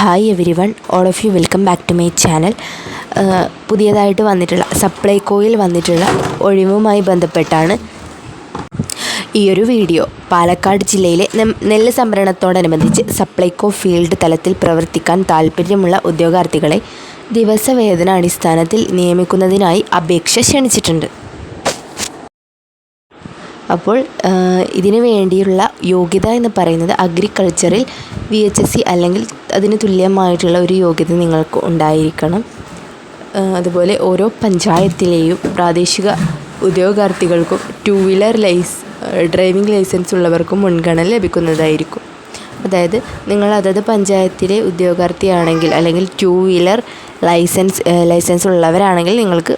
Hi everyone all of you welcome back to my channel പുതിയതായിട്ട് വന്നിട്ടുള്ള സപ്ലൈകോയിൽ വന്നിട്ടുള്ള ഒഴിവുമായി ബന്ധപ്പെട്ടാണ് ഈ ഒരു വീഡിയോ പാലക്കാട് ജില്ലയിലെ നെല്ല് സംഭരണത്തോടനുബന്ധിച്ച് സപ്ലൈകോ ഫീൽഡ് തലത്തിൽ പ്രവർത്തിക്കാൻ താൽപ്പര്യമുള്ള ഉദ്യോഗാർത്ഥികളെ ദിവസവേതന അടിസ്ഥാനത്തിൽ നിയമിക്കുന്നതിനായി അപേക്ഷ ക്ഷണിച്ചിട്ടുണ്ട്. അപ്പോൾ ഇതിനു വേണ്ടിയുള്ള യോഗ്യത എന്ന് പറയുന്നത് അഗ്രികൾച്ചറിൽ വി എച്ച് എസ് സി അല്ലെങ്കിൽ അതിന് തുല്യമായിട്ടുള്ള ഒരു യോഗ്യത നിങ്ങൾക്ക് ഉണ്ടായിരിക്കണം. അതുപോലെ ഓരോ പഞ്ചായത്തിലെയും പ്രാദേശിക ഉദ്യോഗാർത്ഥികൾക്കും ടു വീലർ ലൈസ് ഡ്രൈവിംഗ് ലൈസൻസ് ഉള്ളവർക്കും മുൻഗണന ലഭിക്കുന്നതായിരിക്കും. അതായത് നിങ്ങൾ അതത് പഞ്ചായത്തിലെ ഉദ്യോഗാർത്ഥിയാണെങ്കിൽ അല്ലെങ്കിൽ ടു വീലർ ലൈസൻസ് ലൈസൻസ് ഉള്ളവരാണെങ്കിൽ നിങ്ങൾക്ക്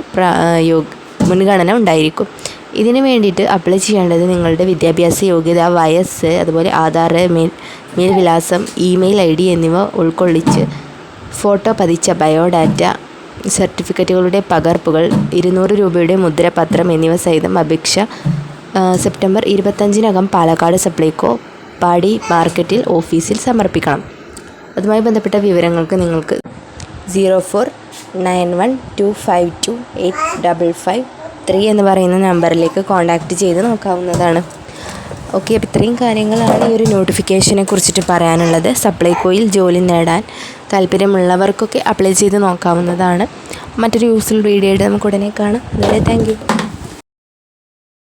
മുൻഗണന ഉണ്ടായിരിക്കും. ഇതിന് വേണ്ടിയിട്ട് അപ്ലൈ ചെയ്യേണ്ടത് നിങ്ങളുടെ വിദ്യാഭ്യാസ യോഗ്യത വയസ്സ് അതുപോലെ ആധാർ മെയിൽ മെയിൽ വിലാസം ഇമെയിൽ ഐ ഡി എന്നിവ ഉൾക്കൊള്ളിച്ച് ഫോട്ടോ പതിച്ച ബയോഡാറ്റ സർട്ടിഫിക്കറ്റുകളുടെ പകർപ്പുകൾ ഇരുന്നൂറ് രൂപയുടെ മുദ്രപത്രം എന്നിവ സഹിതം അപേക്ഷ സെപ്റ്റംബർ ഇരുപത്തഞ്ചിനകം പാലക്കാട് സപ്ലൈകോ പാടി മാർക്കറ്റിൽ ഓഫീസിൽ സമർപ്പിക്കണം. അതുമായി ബന്ധപ്പെട്ട വിവരങ്ങൾക്ക് നിങ്ങൾക്ക് zero four nine one two five two eight double five three എന്ന് പറയുന്ന നമ്പറിലേക്ക് കോൺടാക്റ്റ് ചെയ്ത് നോക്കാവുന്നതാണ്. ഓക്കെ അപ്പോൾ ഇത്രയും കാര്യങ്ങളാണ് ഈ ഒരു നോട്ടിഫിക്കേഷനെ കുറിച്ചിട്ട് പറയാനുള്ളത്. സപ്ലൈകോയിൽ ജോലി നേടാൻ താല്പര്യമുള്ളവർക്കൊക്കെ അപ്ലൈ ചെയ്ത് നോക്കാവുന്നതാണ്. മറ്റൊരു യൂസ്ഫുൾ വീഡിയോ ആയിട്ട് നമുക്ക് ഉടനെ കാണാം. അതുവരെ താങ്ക്